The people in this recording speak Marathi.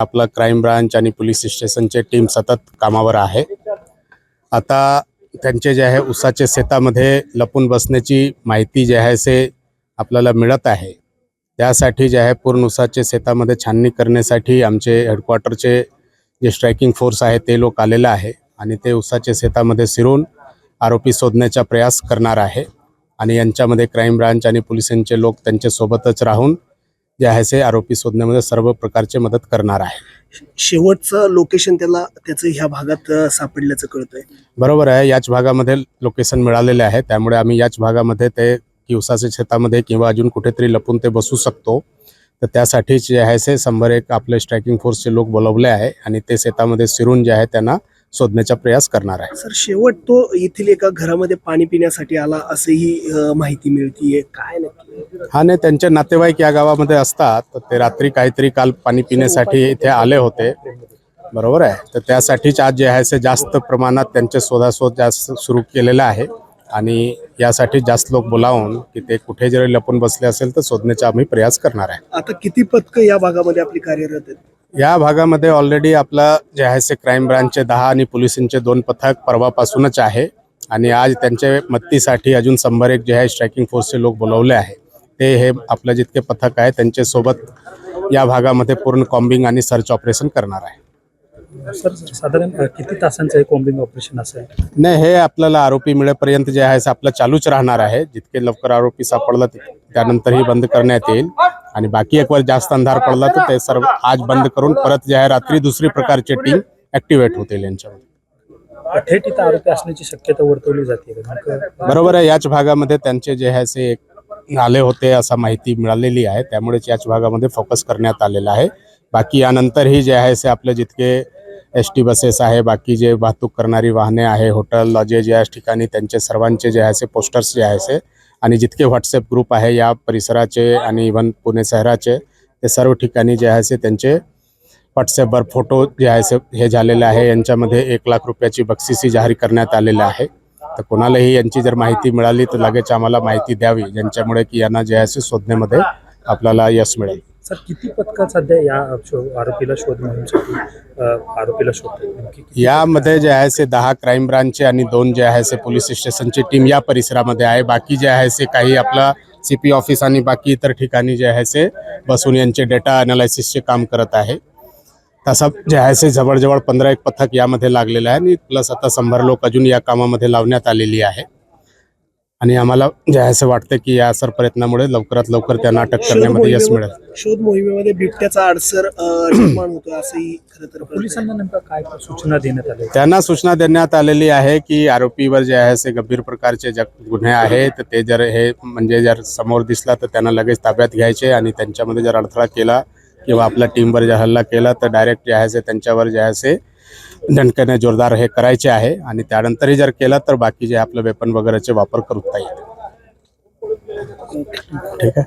आपलं क्राईम ब्रांच आणि पोलीस स्टेशनचे टीम सतत कामावर आहे. आता त्यांचे जे आहे उसाच्या शेतामध्ये लपून बसण्याची माहिती जे आहे से आपल्याला मिळत आहे. त्यासाठी जे आहे पूर्ण उसाच्या शेतामध्ये छाननी करण्यासाठी आमचे हेडक्वार्टरचे जे स्ट्रायकिंग फोर्स आहे ते लोक आलेलं आहे आणि ते उसाच्या शेतामध्ये शिरून आरोपी शोधण्याचा प्रयास करणार आहे. आणि यांच्यामध्ये क्राईम ब्रांच आणि पोलिसांचे लोक त्यांच्यासोबतच राहून जे आहे ते आरोपी शोधण्यामध्ये सर्व प्रकारचे मदत करणार आहे. शेवटचं लोकेशन त्याला त्याचं ह्या भागात सापडल्याचं कळतंय. बरोबर आहे. याच भागामध्ये लोकेशन मिळालेले आहे. त्यामुळे आम्ही याच भागामध्ये ते की उसाच्या शेतामध्ये किंवा अजून कुठेतरी लपून ते बसू शकतो. तर त्यासाठीच जे आहे ते शंभर एक आपले स्ट्रायकिंग फोर्सचे लोक बोलवले आहे आणि ते शेतामध्ये शिरून जे आहे त्यांना शोधण्याचा प्रयास करणार आहे. सर शेवट तो येथील एका घरामध्ये पाणी पिण्यासाठी आला असंही माहिती मिळतीये. काय नक्की हा नाही त्यांचे नातेवाईक या गावामध्ये असतात. तर ते रात्री काहीतरी काल पाणी पिण्यासाठी इथे आले होते. बरोबर आहे. तर त्यासाठीच आज जे आहे ते जास्त प्रमाणात त्यांचे शोधाशोध जास्त सुरू केलेला आहे. आणि यासाठी जास्त लोक बोलावून की ते कुठे जरी लपून बसले असेल तर शोधण्याचा आम्ही प्रयास करणार आहे. आता किती पथकं या भागामध्ये आपली कार्यरत आहेत? या भागामध्ये ऑलरेडी आपलं जे आहे ते क्राईम ब्रांचचे दहा आणि पोलिसांचे दोन पथक परवापासूनच आहे. आणि आज त्यांच्या मदतीसाठी अजून शंभर एक जे आहे स्ट्रायकिंग फोर्सचे लोक बोलवले आहे ते हे आपलं जितके पथक आहे त्यांच्यासोबत या भागामध्ये पूर्ण कॉम्बिंग आणि सर्च ऑपरेशन करणार आहे. सर साधारण किती तासांचं हे कॉम्बिंग ऑपरेशन असेल नाही हे आपल्याला आरोपी मिळेपर्यंत जे आहे आपलं चालूच राहणार आहे. जितके लवकर आरोपी सापडला त्यानंतरही बंद करण्यात येईल. आणि बाकी एक वर जास्त अंधार पडला तर ते सर्व आज बंद करून परत जे आहे रात्री दुसरी प्रकारचे टीम ऍक्टिव्हेट होतील यांच्यामध्ये. थेट इथं आरोपी असण्याची शक्यता वर्तवली जाते बरोबर आहे याच भागामध्ये त्यांचे जे आहे ते एक आले होते असा माहिती मिळालेली आहे. त्यामुळेच याच भागामध्ये फोकस करण्यात आलेला आहे. बाकी यानंतरही जे आहे ते आपले जितके एस टी बसेस आहे बाकी जे वाहतूक करणारी वाहने आहे हॉटेल लॉजेज या ठिकाणी त्यांचे सर्वांचे जे आहे से पोस्टर्स जे आहे से आणि जितके व्हॉट्सअप ग्रुप आहे या परिसराचे आणि इव्हन पुणे शहराचे ते सर्व ठिकाणी जे आहे से त्यांचे व्हॉट्सअपवर फोटो जे आहे से हे झालेले आहे. यांच्यामध्ये एक लाख रुपयाची बक्षिसी जाहीर करण्यात आलेली आहे. तर कोणालाही यांची जर माहिती मिळाली तर लगेच आम्हाला माहिती द्यावी ज्यांच्यामुळे की यांना जे आहे शोधण्यामध्ये आपल्याला यश मिळेल. सर किती पथकं सध्या या आरोपीला शोध आरोपीला किती यामध्ये जे आहे ते दहा क्राईम ब्रांचचे आणि दोन जे आहे ते पोलीस स्टेशनची टीम या परिसरामध्ये आहे. बाकी जे आहे ते काही आपला सी पी ऑफिस आणि बाकी इतर ठिकाणी जे आहे ते बसून यांचे डेटा अनालायसिसचे काम करत आहे. तसं जे आहे ते जवळजवळ पंधरा एक पथक यामध्ये लागलेलं आहे आणि प्लस आता शंभर लोक अजून या कामामध्ये लावण्यात आलेली आहे. आणि आम्हाला जे आहे ते वाटतं की या सर प्रयत्नामुळे लवकरात लवकर त्यांना अटक करण्यामध्ये यश मिळेल. मोहिमेमध्ये शोध मोहिमेमध्ये बिबट्याचा अडसर अ, निर्माण होतो असंही खरं तर कळतंय. पोलिसांना नेमका काय सूचना देण्यात आल्या? त्यांना सूचना देण्यात आलेली आहे की आरोपीवर जे आहे ते गंभीर प्रकारचे जे गुन्हे आहेत ते जर हे म्हणजे जर समोर दिसला तर त्यांना लगेच ताब्यात घ्यायचे आणि त्यांच्यामध्ये जर अडथळा केला किंवा आपल्या टीमवर जर हल्ला केला तर डायरेक्ट जे आहे त्यांच्यावर जे आहे ते दणकने जोरदार हे करायचे आहे. आणि त्यानंतरही जर केलं तर बाकी जे आपलं वेपन वगैरेचे वापर करता येईल. ठीक आहे?